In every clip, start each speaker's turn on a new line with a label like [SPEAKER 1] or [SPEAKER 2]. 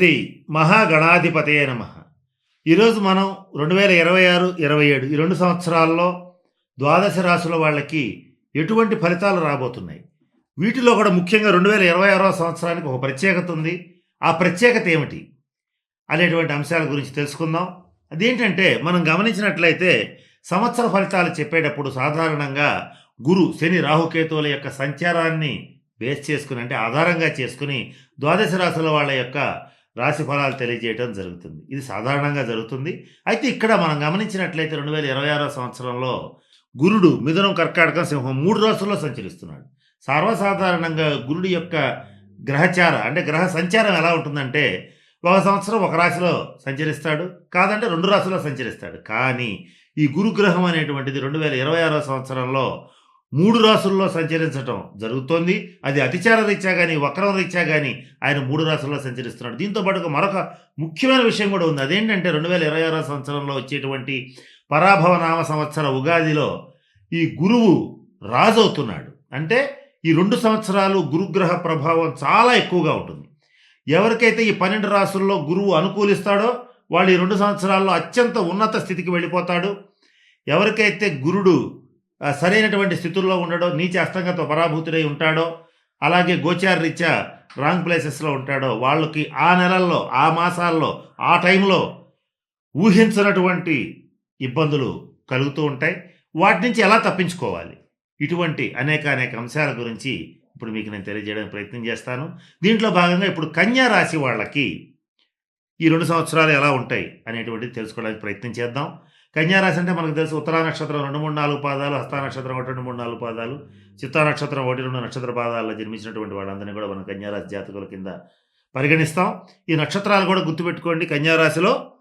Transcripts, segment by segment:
[SPEAKER 1] శ్రీ మహాగణాధిపతయే నమ. ఈరోజు మనం రెండు వేల ఇరవై ఆరు ఇరవై ఏడు ఈ రెండు సంవత్సరాల్లో ద్వాదశ రాశుల వాళ్ళకి ఎటువంటి ఫలితాలు రాబోతున్నాయి? వీటిలో కూడా ముఖ్యంగా రెండు వేల ఇరవై ఆరో సంవత్సరానికి ఒక ప్రత్యేకత ఉంది. ఆ ప్రత్యేకత ఏమిటి అనేటువంటి అంశాల గురించి తెలుసుకుందాం. అదేంటంటే మనం గమనించినట్లయితే సంవత్సర ఫలితాలు చెప్పేటప్పుడు సాధారణంగా గురు శని రాహుకేతువుల యొక్క సంచారాన్ని బేస్ చేసుకుని అంటే ఆధారంగా చేసుకుని ద్వాదశ రాశుల వాళ్ళ యొక్క రాశి ఫలాలు తెలియజేయడం జరుగుతుంది. ఇది సాధారణంగా జరుగుతుంది. అయితే ఇక్కడ మనం గమనించినట్లయితే రెండు వేల ఇరవై ఆరో సంవత్సరంలో గురుడు మిథునం కర్కాటకం సింహం మూడు రాశుల్లో సంచరిస్తున్నాడు. సర్వసాధారణంగా గురుడి యొక్క గ్రహచార అంటే గ్రహ సంచారం ఎలా ఉంటుందంటే ఒక సంవత్సరం ఒక రాశిలో సంచరిస్తాడు కాదంటే రెండు రాశుల్లో సంచరిస్తాడు. కానీ ఈ గురుగ్రహం అనేటువంటిది రెండు వేల ఇరవై ఆరో సంవత్సరంలో మూడు రాసుల్లో సంచరించడం జరుగుతోంది. అది అతిచార రీత్యా కానీ వక్రం రీత్యా కానీ ఆయన మూడు రాసుల్లో సంచరిస్తున్నాడు. దీంతో పాటుగా మరొక ముఖ్యమైన విషయం కూడా ఉంది. అదేంటంటే రెండు వేల ఇరవై ఆరో సంవత్సరంలో వచ్చేటువంటి పరాభవ నామ సంవత్సర ఉగాదిలో ఈ గురువు రాజు అవుతున్నాడు అంటే ఈ రెండు సంవత్సరాలు గురుగ్రహ ప్రభావం చాలా ఎక్కువగా ఉంటుంది. ఎవరికైతే ఈ పన్నెండు రాసుల్లో గురువు అనుకూలిస్తాడో వాళ్ళు ఈ రెండు సంవత్సరాల్లో అత్యంత ఉన్నత స్థితికి వెళ్ళిపోతాడు. ఎవరికైతే గురుడు సరైనటువంటి స్థితుల్లో ఉండడో నీచ అస్తంగత పరాభూతుడై ఉంటాడో అలాగే గోచార్ రీత్యా రాంగ్ ప్లేసెస్లో ఉంటాడో వాళ్ళకి ఆ నెలల్లో ఆ మాసాల్లో ఆ టైంలో ఊహించినటువంటి ఇబ్బందులు కలుగుతూ ఉంటాయి. వాటి నుంచి ఎలా తప్పించుకోవాలి? ఇటువంటి అనేక అనేక అంశాల గురించి ఇప్పుడు మీకు నేను తెలియజేయడానికి ప్రయత్నం చేస్తాను. దీంట్లో భాగంగా ఇప్పుడు కన్యా రాశి వాళ్ళకి ఈ రెండు సంవత్సరాలు ఎలా ఉంటాయి అనేటువంటిది తెలుసుకోవడానికి ప్రయత్నం చేద్దాం. కన్యారాశి అంటే మనకు తెలుసు ఉత్తరా నక్షత్రం రెండు మూడు నాలుగు పాదాలు హస్తా నక్షత్రం ఒకటి రెండు మూడు నాలుగు పాదాలు చిత్తా నక్షత్రం ఒకటి రెండు నక్షత్ర పాదాల్లో జన్మించినటువంటి వాళ్ళందరినీ కూడా మనం కన్యారాశి జాతకుల కింద పరిగణిస్తాం. ఈ నక్షత్రాలు కూడా గుర్తుపెట్టుకోండి. కన్యారాశిలో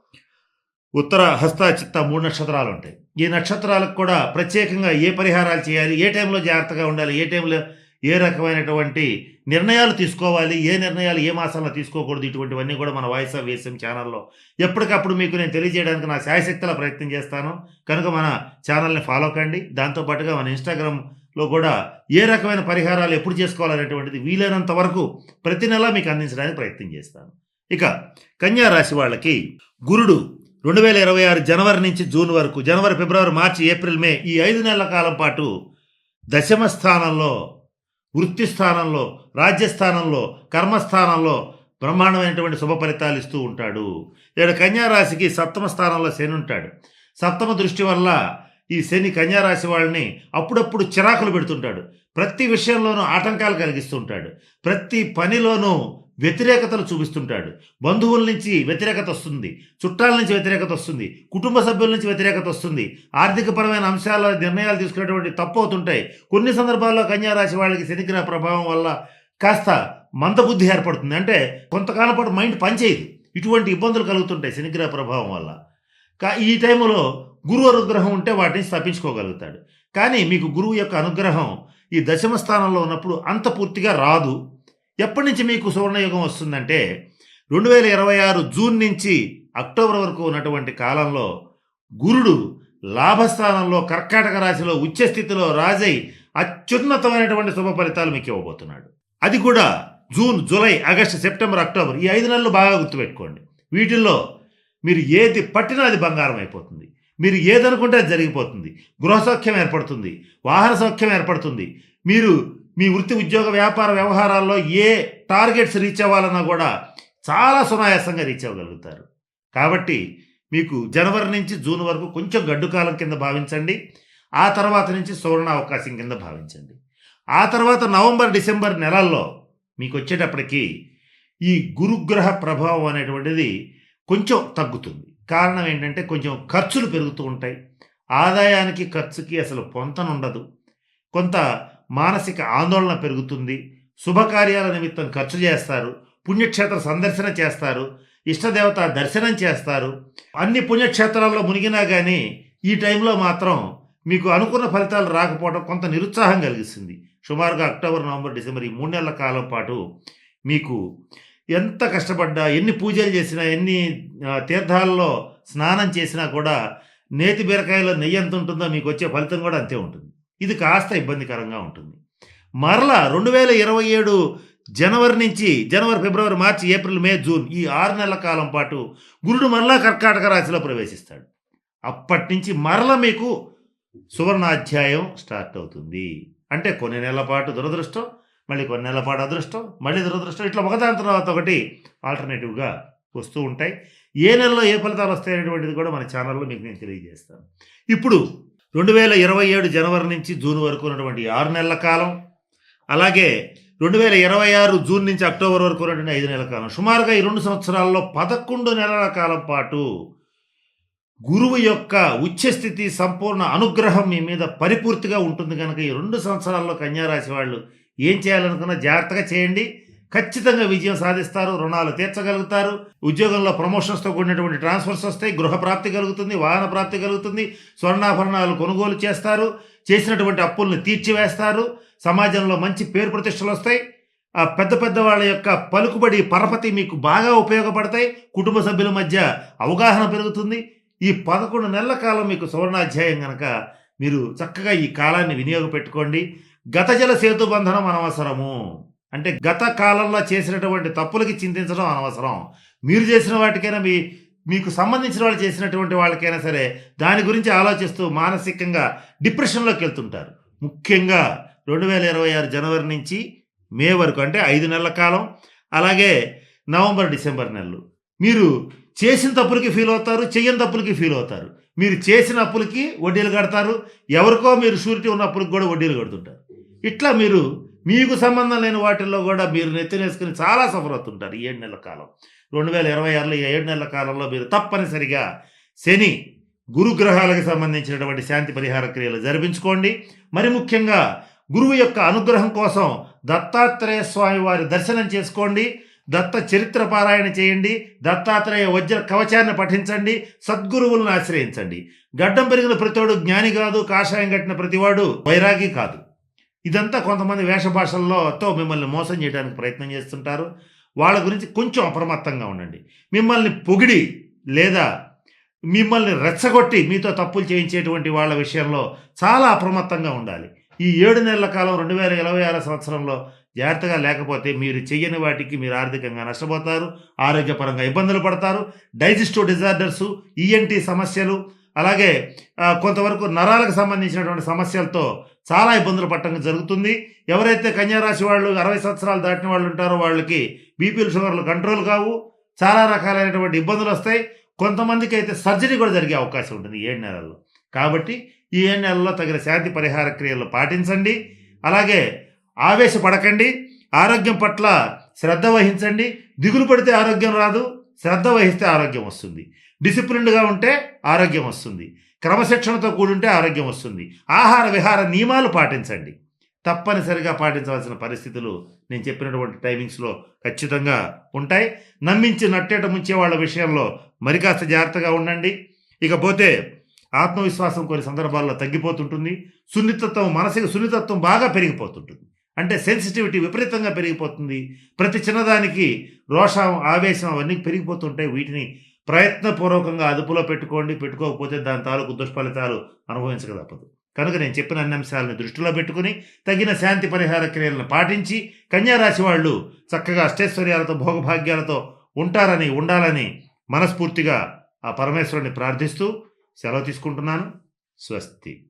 [SPEAKER 1] ఉత్తర హస్త చిత్త మూడు నక్షత్రాలు ఉంటాయి. ఈ నక్షత్రాలకు కూడా ప్రత్యేకంగా ఏ పరిహారాలు చేయాలి? ఏ టైంలో జాగ్రత్తగా ఉండాలి? ఏ టైంలో ఏ రకమైనటువంటి నిర్ణయాలు తీసుకోవాలి ఏ నిర్ణయాలు ఏ మాసంలో తీసుకోకూడదు ఇటువంటివన్నీ కూడా మన వాయిస్ ఆఫ్ వేసం ఛానల్లో. ఎప్పటికప్పుడు మీకు నేను తెలియజేయడానికి నా శాయశక్తుల ప్రయత్నం చేస్తాను. కనుక మన ఛానల్ని ఫాలో కండి. దాంతోపాటుగా మన ఇన్స్టాగ్రామ్లో కూడా ఏ రకమైన పరిహారాలు ఎప్పుడు చేసుకోవాలనేటువంటిది వీలైనంత వరకు ప్రతి నెల మీకు అందించడానికి ప్రయత్నం చేస్తాను. ఇక కన్యా రాశి వాళ్ళకి గురుడు రెండు వేల ఇరవై ఆరు జనవరి నుంచి జూన్ వరకు జనవరి ఫిబ్రవరి మార్చి ఏప్రిల్ మే ఈ ఐదు నెలల కాలం పాటు దశమ స్థానంలో వృత్తి స్థానంలో రాజ్యస్థానంలో కర్మస్థానంలో బ్రహ్మాండమైనటువంటి శుభ ఫలితాలు ఇస్తూ ఉంటాడు. ఇక్కడ కన్యారాశికి సప్తమ స్థానంలో శని ఉంటాడు. సప్తమ దృష్టి వల్ల ఈ శని కన్యారాశి వాళ్ళని అప్పుడప్పుడు చిరాకులు పెడుతుంటాడు. ప్రతి విషయంలోనూ ఆటంకాలు కలిగిస్తుంటాడు. ప్రతి పనిలోనూ వ్యతిరేకతలు చూపిస్తుంటాడు. బంధువుల నుంచి వ్యతిరేకత వస్తుంది. చుట్టాల నుంచి వ్యతిరేకత వస్తుంది. కుటుంబ సభ్యుల నుంచి వ్యతిరేకత వస్తుంది. ఆర్థికపరమైన అంశాల నిర్ణయాలు తీసుకునేటువంటి తప్పు అవుతుంటాయి. కొన్ని సందర్భాల్లో కన్యారాశి వాళ్ళకి శనిగ్రహ ప్రభావం వల్ల కాస్త మందబుద్ధి ఏర్పడుతుంది. అంటే కొంతకాలం పాటు మైండ్ పనిచేయదు. ఇటువంటి ఇబ్బందులు కలుగుతుంటాయి శనిగ్రహ ప్రభావం వల్ల. కా ఈ టైంలో గురువు అనుగ్రహం ఉంటే వాటిని నుంచి తప్పించుకోగలుగుతాడు కానీ మీకు గురువు యొక్క అనుగ్రహం ఈ దశమ స్థానంలో ఉన్నప్పుడు అంత పూర్తిగా రాదు. ఎప్పటి నుంచి మీకు సువర్ణయుగం వస్తుందంటే రెండు వేల ఇరవై ఆరు జూన్ నుంచి అక్టోబర్ వరకు ఉన్నటువంటి కాలంలో గురుడు లాభస్థానంలో కర్కాటక రాశిలో ఉచ్చస్థితిలో రాజై అత్యున్నతమైనటువంటి శుభ ఫలితాలు మీకు ఇవ్వబోతున్నాడు. అది కూడా June July August September October ఈ ఐదు నెలలు బాగా గుర్తుపెట్టుకోండి. వీటిల్లో మీరు ఏది పట్టినా అది బంగారం అయిపోతుంది. మీరు ఏదనుకుంటే అది జరిగిపోతుంది. గృహ సౌఖ్యం ఏర్పడుతుంది. వాహన సౌఖ్యం ఏర్పడుతుంది. మీరు మీ వృత్తి ఉద్యోగ వ్యాపార వ్యవహారాల్లో ఏ టార్గెట్స్ రీచ్ అవ్వాలన్నా కూడా చాలా సునాయాసంగా రీచ్ అవ్వగలుగుతారు. కాబట్టి మీకు జనవరి నుంచి జూన్ వరకు కొంచెం గడ్డుకాలం కింద భావించండి. ఆ తర్వాత నుంచి సువర్ణ అవకాశం కింద భావించండి. ఆ తర్వాత నవంబర్ డిసెంబర్ నెలల్లో మీకు వచ్చేటప్పటికి ఈ గురుగ్రహ ప్రభావం అనేటువంటిది కొంచెం తగ్గుతుంది. కారణం ఏంటంటే కొంచెం ఖర్చులు పెరుగుతూ ఉంటాయి. ఆదాయానికి ఖర్చుకి అసలు పొంతనుండదు. కొంత మానసిక ఆందోళన పెరుగుతుంది. శుభకార్యాల నిమిత్తం ఖర్చు చేస్తారు. పుణ్యక్షేత్ర సందర్శన చేస్తారు. ఇష్టదేవత దర్శనం చేస్తారు. అన్ని పుణ్యక్షేత్రాల్లో మునిగినా కానీ ఈ టైంలో మాత్రం మీకు అనుకున్న ఫలితాలు రాకపోవడం కొంత నిరుత్సాహం కలిగిస్తుంది. సుమారుగా అక్టోబర్ నవంబర్ డిసెంబర్ ఈ మూడు నెలల కాలం పాటు మీకు ఎంత కష్టపడ్డా ఎన్ని పూజలు చేసినా ఎన్ని తీర్థాల్లో స్నానం చేసినా కూడా నేతి బీరకాయలో నెయ్యి ఎంత ఉంటుందో మీకు వచ్చే ఫలితం కూడా అంతే ఉంటుంది. ఇది కాస్త ఇబ్బందికరంగా ఉంటుంది. మరలా రెండు వేల ఇరవై ఏడు జనవరి నుంచి జనవరి ఫిబ్రవరి మార్చి ఏప్రిల్ మే జూన్ ఈ ఆరు నెలల కాలం పాటు గురుడు మరలా కర్కాటక రాశిలో ప్రవేశిస్తాడు. అప్పటి నుంచి మరల మీకు సువర్ణాధ్యాయం స్టార్ట్ అవుతుంది. అంటే కొన్ని నెలల పాటు దురదృష్టం మళ్ళీ కొన్ని నెలల పాటు అదృష్టం మళ్ళీ దురదృష్టం ఇట్లా ఒకదాని తర్వాత ఒకటి ఆల్టర్నేటివ్గా వస్తూ ఉంటాయి. ఏ నెలలో ఏ ఫలితాలు వస్తాయనేటువంటిది కూడా మన ఛానల్లో మీకు నేను తెలియజేస్తాను. ఇప్పుడు రెండు వేల ఇరవై ఏడు జనవరి నుంచి జూన్ వరకు ఉన్నటువంటి ఆరు నెలల కాలం అలాగే రెండు వేల ఇరవై ఆరు జూన్ నుంచి అక్టోబర్ వరకు ఉన్నటువంటి ఐదు నెలల కాలం. సుమారుగా ఈ రెండు సంవత్సరాల్లో పదకొండు నెలల కాలం పాటు గురువు యొక్క ఉచ్చస్థితి సంపూర్ణ అనుగ్రహం మీ మీద పరిపూర్తిగా ఉంటుంది కనుక ఈ రెండు సంవత్సరాల్లో కన్యారాశి వాళ్ళు ఏం చేయాలనుకున్నా జాగ్రత్తగా చేయండి. ఖచ్చితంగా విజయం సాధిస్తారు రుణాలు తీర్చగలుగుతారు. ఉద్యోగంలో ప్రమోషన్స్తో కూడినటువంటి ట్రాన్స్ఫర్స్ వస్తాయి గృహ ప్రాప్తి కలుగుతుంది వాహన ప్రాప్తి కలుగుతుంది స్వర్ణాభరణాలు కొనుగోలు చేస్తారు చేసినటువంటి అప్పుల్ని తీర్చివేస్తారు సమాజంలో మంచి పేరు ప్రతిష్టలు వస్తాయి. ఆ పెద్ద పెద్ద వాళ్ళ యొక్క పలుకుబడి పరపతి మీకు బాగా ఉపయోగపడతాయి. కుటుంబ సభ్యుల మధ్య అవగాహన పెరుగుతుంది. ఈ పదకొండు నెలల కాలం మీకు సువర్ణాధ్యాయం కనుక మీరు చక్కగా ఈ కాలాన్ని వినియోగపెట్టుకోండి గత జల సేతు బంధనం అనవసరము. అంటే గత కాలంలో చేసినటువంటి తప్పులకి చింతించడం అనవసరం. మీరు చేసిన వాటికైనా మీ మీకు సంబంధించిన వాళ్ళు చేసినటువంటి వాళ్ళకైనా సరే దాని గురించి ఆలోచిస్తూ మానసికంగా డిప్రెషన్లోకి వెళ్తుంటారు. ముఖ్యంగా రెండు వేల ఇరవై ఆరు జనవరి నుంచి మే వరకు అంటే ఐదు నెలల కాలం అలాగే నవంబర్ డిసెంబర్ నెలలు. మీరు చేసిన తప్పులకి ఫీల్ అవుతారు చెయ్యని తప్పులకి ఫీల్ అవుతారు. మీరు చేసిన అప్పులకి వడ్డీలు కడతారు ఎవరికో మీరు షూరిటీ ఉన్న అప్పులకి కూడా వడ్డీలు కడుతుంటారు. ఇట్లా మీరు మీకు సంబంధం లేని వాటిల్లో కూడా మీరు నెత్తినేసుకుని చాలా సఫర్ అవుతుంటారు ఈ ఏడు నెలల కాలం. రెండు వేల ఇరవై ఆరులో ఈ ఏడు నెలల కాలంలో మీరు తప్పనిసరిగా శని గురుగ్రహాలకు సంబంధించినటువంటి శాంతి పరిహార క్రియలు జరిపించుకోండి. మరి ముఖ్యంగా గురువు యొక్క అనుగ్రహం కోసం దత్తాత్రేయ స్వామి వారి దర్శనం చేసుకోండి. దత్త చరిత్ర పారాయణ చేయండి. దత్తాత్రేయ వజ్ర కవచాన్ని పఠించండి. సద్గురువులను ఆశ్రయించండి. గడ్డం పెరిగిన ప్రతివాడు జ్ఞాని కాదు కాషాయం కట్టిన ప్రతివాడు వైరాగి కాదు. ఇదంతా కొంతమంది వేషభాషల్లోతో మిమ్మల్ని మోసం చేయడానికి ప్రయత్నం చేస్తుంటారు. వాళ్ళ గురించి కొంచెం అప్రమత్తంగా ఉండండి. మిమ్మల్ని పొగిడి లేదా మిమ్మల్ని రెచ్చగొట్టి మీతో తప్పులు చేయించేటువంటి వాళ్ళ విషయంలో చాలా అప్రమత్తంగా ఉండాలి. ఈ ఏడు నెలల కాలం రెండు వేల ఇరవై ఆరు సంవత్సరంలో జాగ్రత్తగా లేకపోతే మీరు చెయ్యని వాటికి మీరు ఆర్థికంగా నష్టపోతారు ఆరోగ్యపరంగా ఇబ్బందులు పడతారు డైజెస్టివ్ డిజార్డర్సు ఈఎన్టీ సమస్యలు అలాగే కొంతవరకు నరాలకు సంబంధించినటువంటి సమస్యలతో చాలా ఇబ్బందులు పట్టడం జరుగుతుంది. ఎవరైతే కన్యారాశి వాళ్ళు అరవై సంవత్సరాలు దాటిన వాళ్ళు ఉంటారో వాళ్ళకి బీపీలు షుగర్లు కంట్రోల్ కావు. చాలా రకాలైనటువంటి ఇబ్బందులు వస్తాయి. కొంతమందికి అయితే సర్జరీ కూడా జరిగే అవకాశం ఉంటుంది ఈ ఏడు నెలల్లో. కాబట్టి ఈ ఏడు నెలల్లో తగిన శాంతి పరిహార క్రియలు పాటించండి. అలాగే ఆవేశపడకండి. ఆరోగ్యం పట్ల శ్రద్ధ వహించండి. దిగులు పడితే ఆరోగ్యం రాదు. శ్రద్ధ వహిస్తే ఆరోగ్యం వస్తుంది. డిసిప్లిన్డ్గా ఉంటే ఆరోగ్యం వస్తుంది. క్రమశిక్షణతో కూడుంటే ఆరోగ్యం వస్తుంది. ఆహార విహార నియమాలు పాటించండి. తప్పనిసరిగా పాటించవలసిన పరిస్థితులు నేను చెప్పినటువంటి టైమింగ్స్లో ఖచ్చితంగా ఉంటాయి. నమ్మించి నట్టేట ముంచే వాళ్ళ విషయంలో మరి కాస్త జాగ్రత్తగా ఉండండి. ఇకపోతే ఆత్మవిశ్వాసం కొన్ని సందర్భాల్లో తగ్గిపోతుంటుంది. సున్నితత్వం మనసుకి సున్నితత్వం బాగా పెరిగిపోతుంటుంది. అంటే సెన్సిటివిటీ విపరీతంగా పెరిగిపోతుంది. ప్రతి చిన్నదానికి రోషం ఆవేశం అవన్నీ పెరిగిపోతుంటాయి వీటిని ప్రయత్నపూర్వకంగా అదుపులో పెట్టుకోండి పెట్టుకోకపోతే దాని తాలూకు దుష్ఫలితాలు అనుభవించక తప్పదు కనుక నేను చెప్పిన అన్ని అంశాలను దృష్టిలో పెట్టుకుని తగిన శాంతి పరిహార క్రియలను పాటించి కన్యారాశి వాళ్ళు చక్కగా అష్టైశ్వర్యాలతో భోగభాగ్యాలతో ఉంటారని ఉండాలని మనస్ఫూర్తిగా ఆ పరమేశ్వరుని ప్రార్థిస్తూ సెలవు తీసుకుంటున్నాను. స్వస్తి.